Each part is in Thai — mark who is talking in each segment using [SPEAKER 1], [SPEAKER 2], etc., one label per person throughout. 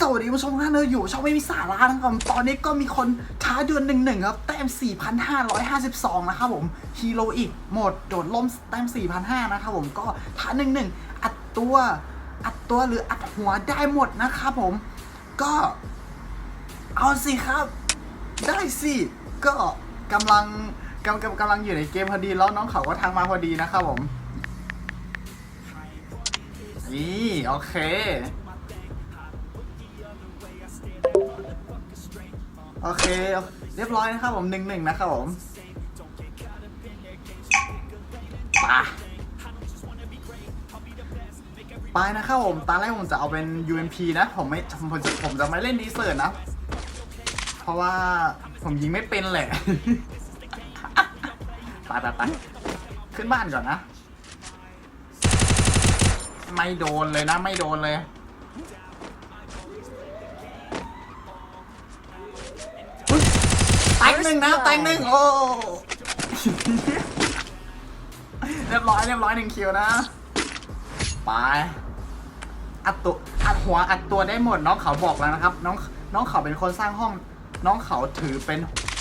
[SPEAKER 1] สวัสดีผู้ชมทุกท่านเลยอยู่ช่องไม่มีสาระนะครับตอนนี้ก็มีคนท้าดวลหนึ่งหนึ่งครับแต้ม 4,552 นะครับผมฮีโร่อีกหมดโดดล่มแต้ม 4,500 นะครับผมก็ท้าหนึ่งหนึ่งอัดตัวอัดตัวหรืออัดหัวได้หมดนะครับผม ก็เอาสิครับ ได้สิ ก็กำลังกำกำกำลังอยู่ในเกมพอดีแล้วน้องเขาก็ทักมาพอดีนะครับผมนี่โอเค โอเค เรียบร้อยนะครับผมหนึ่งหนึ่งนะครับผมไปไปนะครับผมตอนแรกผมจะเอาเป็น UMP นะ ผมไม่ผมจะผมจะไม่เล่นดีเซอร์นะ เพราะว่าผมยิงไม่เป็นแหละไปไปไปขึ้นบ้านก่อนนะ ไม่โดนเลยนะ ไม่โดนเลย แตงหนึ่งนะแตงหนึ่งโอ้เรียบร้อยเรียบร้อยหนึ่งคิวนะไปอัดตัวอัดหัวอัดตัวได้หมดน้องเขาบอกแล้วนะครับ น้องน้องเขาเป็นคนสร้างห้อง น้องเขาถือเป็น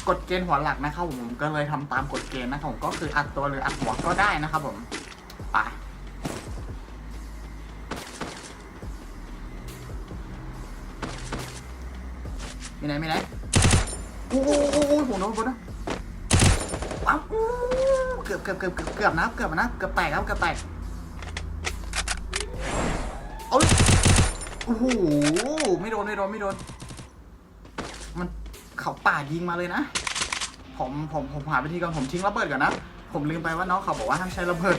[SPEAKER 1] กฎเกณฑ์หัวหลักนะครับผมก็เลยทำตามกฎเกณฑ์นะครับผมก็คืออัดตัวหรืออัดหัวก็ได้นะครับผมไปมีไหนมีไหนโอ้โหผมโดนบนนะปั๊บเกือบเกือบเกือบเกือบเกือบนะเกือบนะเกือบแตกครับเกือบแตกเอ้ยโอ้โหไม่โดนไม่โดนไม่โดน มันเขาป่ายิงมาเลยนะ ผมผมผมหาวิธีก่อนผมทิ้งระเบิดก่อนนะ ผมลืมไปว่าน้องเขาบอกว่าห้ามใช้ระเบิด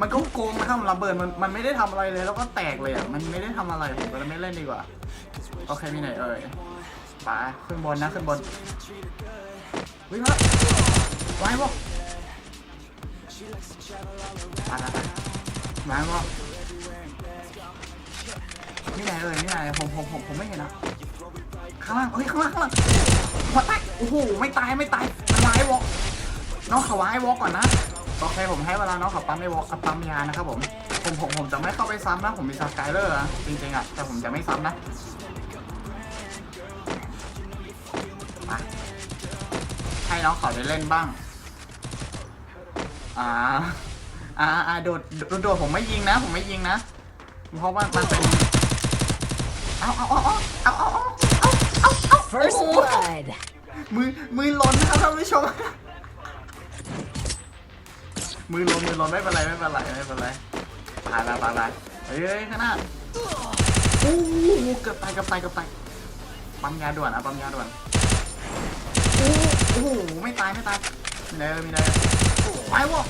[SPEAKER 1] มันก็โกงนะครับระเบิดมันมันไม่ได้ทำอะไรเลยแล้วก็แตกเลยอะมันไม่ได้ทำอะไรผมก็เลยไม่เล่นดีกว่าโอเคมีไหนเอ่ย ไปขึ้นบนนะขึ้นบนวิ่งมาไว้บอกไปไปไปไว้บอกนี่ไหนเอ่ยนี่ไหนผมผมผมผมไม่เห็นนะข้างล่างเฮ้ยข้างล่างข้างล่างหัวแตกโอ้โหไม่ตายไม่ตายไว้วอกน้องเขาไว้วอกก่อนนะโอเคผมให้เวลาน้องเขาปั๊มไม่วอกกับปั๊มยานะครับผมผมผมผมจะไม่เข้าไปซ้ำนะผมมีสกายเลอร์นะจริงๆอะแต่ผมจะไม่ซ้ำนะ น้องเขาได้เล่นบ้าง อ่า อ่าอ่าโดดโดดโดดผมไม่ยิงนะ ผมไม่ยิงนะ เพราะว่ามันเป็นเอาเอาเอาเอาเอาเอาเอาเอาเอา
[SPEAKER 2] First
[SPEAKER 1] โอ้โห
[SPEAKER 2] blood.
[SPEAKER 1] มือมือหล้นนะครับท่านผู้ชม มือหล้นมือหล้นไม่เป็นไรไม่เป็นไรไม่เป็นไรตายแล้วตายแล้วเฮ้ยเฮ้ยข้างหน้าโอ้โหเกือบตายเกือบตายเกือบตายปั๊มยาด่วนอะปั๊มยาด่วนโอ้โหไม่ตายไม่ตายมีอะไรมีอะไรไปวะ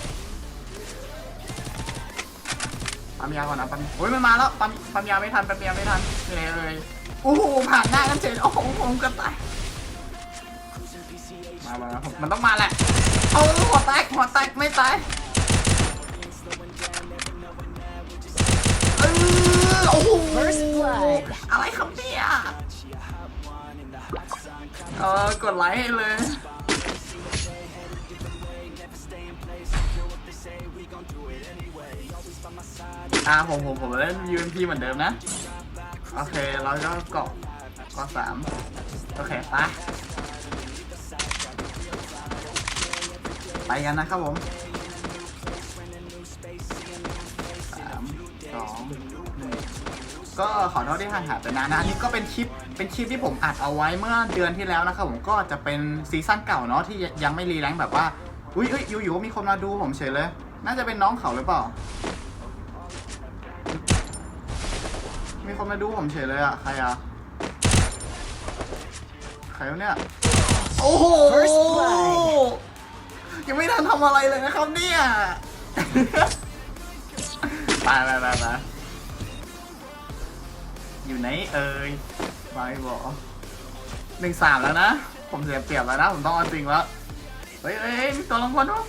[SPEAKER 1] ปั๊มยาก่อนนะปั๊มโอ้ยมันมาแล้วปั๊มปั๊มยาไม่ทันปั๊มยาไม่ทันมีอะไรเลยโอ้โหผ่านหน้ากันเฉยโอ้โหผมเกือบตายมามามามันต้องมาแหละเอาหัวแตกหัวแตกไม่ตายเออโอ้โห
[SPEAKER 2] First blood
[SPEAKER 1] อะไรครับเนี่ยเออกดไลค์ให้เลย อ่าผมผมผมเล่น UMP เหมือนเดิมนะ โอเคเราก็เกาะเกาะสามโอเคไปไปกันนะครับผมสามสองหนึ่งก็ขอโทษที่ห่างหายไปนานนะอันนี้ก็เป็นคลิปเป็นคลิปที่ผมอัดเอาไว้เมื่อเดือนที่แล้วนะครับผมก็จะเป็นซีซั่นเก่าเนาะที่ยังไม่รีแรงค์แบบว่าอุ้ยเอ้ยอยู่ๆมีคนมาดูผมเฉยเลย น่าจะเป็นน้องเขาหรือเปล่า คนมาดูผมเฉยเลยอะใครอะใครวะเนี่ย โอ้โห
[SPEAKER 2] First blood
[SPEAKER 1] ยังไม่ทันทำอะไรเลยนะครับเนี่ยไปไปไปไปอยู่ไหนเอ่ยไปบอกหนึ่งสามแล้วนะ ผมเสียเปรียบแล้วนะ ผมต้องเอาจริงแล้ว เฮ้ยเฮ้ยเฮ้ยมีตัวลงคนวะ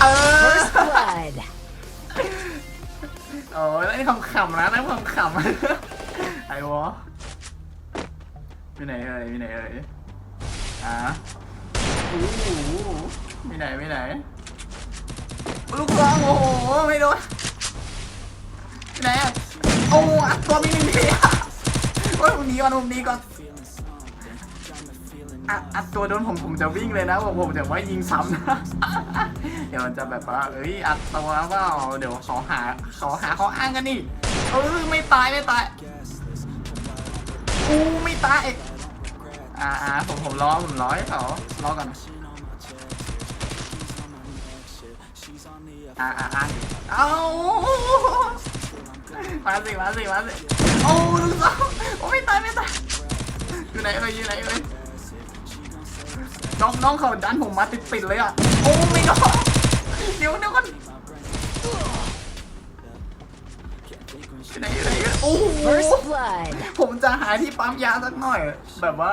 [SPEAKER 1] เออ
[SPEAKER 2] First blood.
[SPEAKER 1] โอ้ยนี่ขำๆนะนั่นขำๆไอ้วะมีไหนเอ่ยมีไหนเอ่ยอะโอ้โหมีไหนมีไหนลูกซองโอ้โหไม่โดนมีไหนอะโอ้อัดตัวมีหนึ่งทีอะโอ้ยผมก่อนมุมนี้ก่อนอัดอัดตัวโดนผมผมจะวิ่งเลยนะผมผมจะว่ายิงซ้ำนะ เดี๋ยวมันจะแบบว่าเอ้ยอัดตัวเปล่าเดี๋ยวขาหาขาหาเขาอ้างกันนี่เออไม่ตายไม่ตายอู้ไม่ตายอ่าอ่าผมผมรอผมรอให้เขารอก่อนอ่าอ่าอ่าเอามาสิมาสิมาสิโอ้ลูกสาวโอ้ไม่ตายไม่ตายอยู่ไหนเอ่ยอยู่ไหนเอ่ยน้องน้องเขาดันผมมาติดติดๆเลยอะโอ้ไม่ก็ เดี๋ยวเดี๋ยวก่อนอยู่ไหนอยู่ไหนอยู่ไหนโอ้โห
[SPEAKER 2] First blood.
[SPEAKER 1] ผมจะหาที่ปั๊มยาสักหน่อย แบบว่า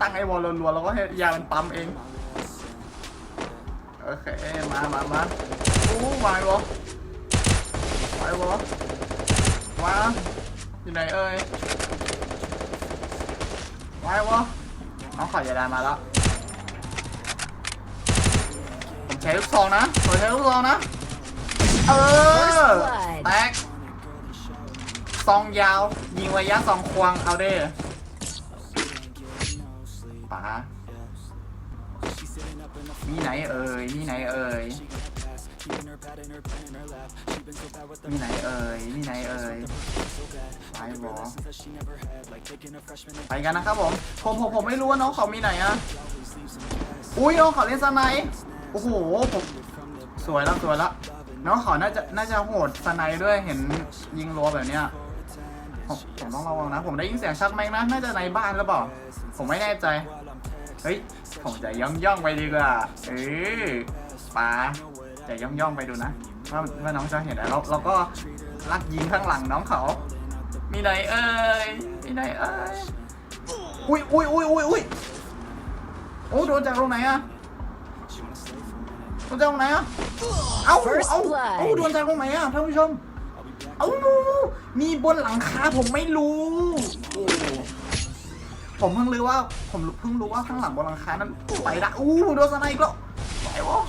[SPEAKER 1] ตั้งไอ้วอลรัวๆแล้วก็ให้ยามันปั๊มเอง โอเค มามามาโอ้วายวะวายวะวาอยู่ไหนเอ่ยวายวะน้องขอยาดามาแล้ว ผมใช้ลูกซองนะผมใช้ลูกซองนะ เออ แตก ซองยาว ยิงระยะซองควง เอาเด้ป๋ามีไหนเอ่ย มีไหนเอ่ย มีไหนเอ่ย มีไหนเอ่ยไปบอไปกันนะครับผม ผมผมผมไม่รู้ว่าน้องเขามีไหนอะอุ้ยน้องเขาเล่นสไนด์โอ้โหผมสวยแล้วสวยแล้วน้องเขาน่าจะน่าจะโหดสไนด์ด้วยเห็นยิงรัวแบบเนี้ยผมผมต้องระวังนะ ผมได้ยินเสียงชักแม็กนะน่าจะในบ้านหรือเปล่าผมไม่แน่ใจ เฮ้ยผมจะย่องย่องไปดีกว่าเออปาจะย่องย่องไปดูนะว่าว่าน้องจะเห็นอะไรเราเราก็ลักยิงข้างหลังน้องเขา มีไหนเอ่ยมีไหนเอ่ยอุ้ยอุ้ยอุ้ยอุ้ยอุ้ยโอ้โดนจากตรงไหนอะ โดนจากตรงไหนอะเอ้า
[SPEAKER 2] First
[SPEAKER 1] เอ้า
[SPEAKER 2] blood
[SPEAKER 1] เอ้าโดนจากตรงไหนอะท่านผู้ชม เอ้ามีบนหลังคาผมไม่รู้โอ้ผมเพิ่งรู้ว่า ผมเพิ่งรู้ว่าข้างหลังบนหลังคานั้นไปได้อู้โดนสไนอีกแล้วไปวะ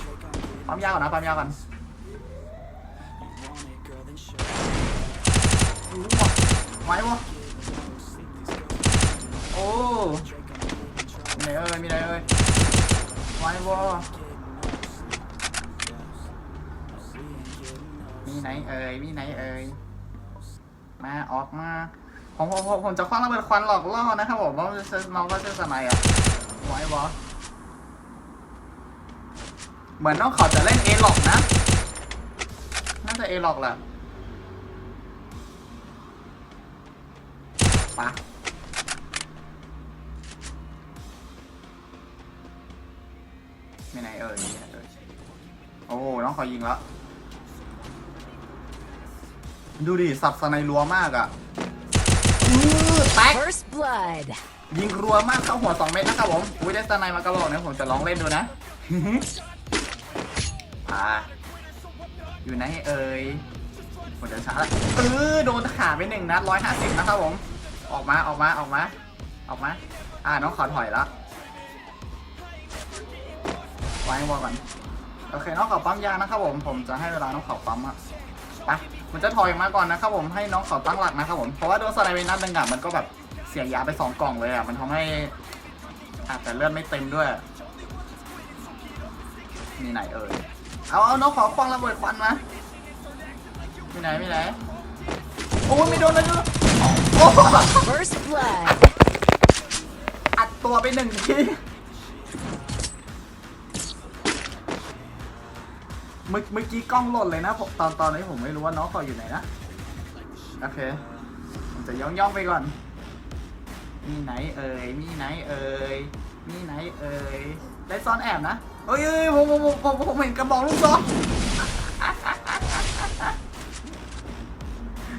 [SPEAKER 1] ปั๊มยาก่อนนะปั๊มยาก่อนอู้วะไหววะโอ้มีไหนเอ่ยมีไหนเอ่ยไหววะ ไหนเอ่ยมีไหนเอ่ยมาออกมาผมผมผมผมจะคว้างระเบิดควันหลอกล่อนะครับผมว่าจะน้องก็จะสมัยอะไว้บอเหมือนน้องเขาจะเล่นเอล็อกนะน่าจะเอล็อกแหละปะไม่ไหนเอ่ยไม่ไหนเอ่ยโอ้น้องเขายิงแล้ว ดูดิ สับสไนรัวมากอะอื้อแตก
[SPEAKER 2] First blood.
[SPEAKER 1] ยิงรัวมากเข้าหัวสองเม็ดนะครับผม อุ้ยได้สไนมากระโหลกเนี่ยผมจะลองเล่นดูนะ อ่า อยู่ไหนเอ่ยผมจะช้าละเออโดนขาไปหนึ่งนัดร้อยห้าสิบนะครับผม ออกมาออกมาออกมา ออกมา อ่าน้องขอถอยละไว้วอลก่อน โอเคน้องขอปั๊มยานะครับผม ผมจะให้เวลาน้องขอปั๊มอะ ไปมันจะถอยมาก่อนนะครับผมให้น้องขอตั้งหลักนะครับผมเพราะว่าโดนสไนไปนัดหนึ่งอะมันก็แบบเสียยาไปสองกล่องเลยอะมันทำให้อาจจะเลือดไม่เต็มด้วยมีไหนเอ่ยเอาเอาน้องขอคว้างระเบิดควันมามีไหนมีไหนโอ้ยไม่โดนเลยด้วยโอ้โห
[SPEAKER 2] First blood.
[SPEAKER 1] อัดตัวไปหนึ่งที เมื่อเมื่อกี้กล้องหล่นเลยนะผมตอนตอนนี้ผมไม่รู้ว่าน้องเขาอยู่ไหนนะ โอเค ผมจะย่องย่องไปก่อน มีไหนเอ่ย มีไหนเอ่ย มีไหนเอ่ย ได้ซ่อนแอบนะเอ้ยผมผมผมผมเห็นกระบอกลูกซอง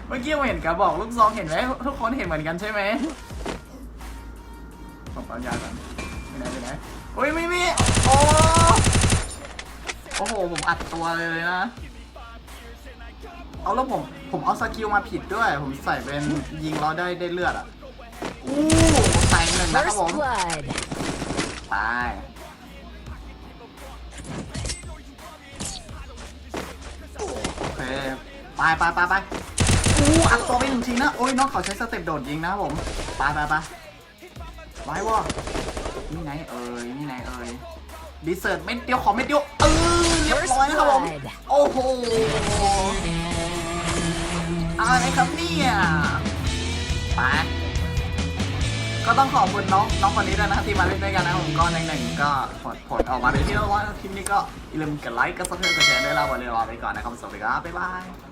[SPEAKER 1] เมื่อกี้ผมเห็นกระบอกลูกซองเห็นไหมทุกคนเห็นเหมือนกันใช่ไหมผมปั๊มยาก่อนไปไหนไปไหนโอ้ยไม่มีโอ้ โอ้โห ผมอัดตัวเลยนะ เอาแล้วผม ผมเอาสกิลมาผิดด้วย ผมใส่เป็นยิงเราได้ได้เลือดอะ อู้ใส่หนึ่งนะครับ
[SPEAKER 2] First
[SPEAKER 1] ผม
[SPEAKER 2] blood.
[SPEAKER 1] ไปโอเค ไปไปไปไปอู้อัดตัวไปหนึ่งทีนะ โอ้ยน้องเขาใช้สเต็ปโดดยิงนะครับผม ไปไปไปไว้วะนี่ไหนเอ่ยนี่ไหนเอ่ยดีเซิร์ตเม็ดเดียวขอเม็ดเดียวเออเรียบร้อยนะครับผม
[SPEAKER 2] First blood
[SPEAKER 1] โอ้โหอะไรครับเนี่ยไปก็ต้องขอบคุณน้องน้องคนนี้ด้วยนะที่มาเล่นด้วยกันนะครับผมก็ในหนึ่งก็ผลผลออกมาในที่เรียบร้อยแล้วคลิปนี้ก็อย่าลืมกดไลค์กดซับสไครต์กดแชร์ด้วยเราวันนี้ลาไปก่อนนะครับสวัสดีครับบ๊ายบาย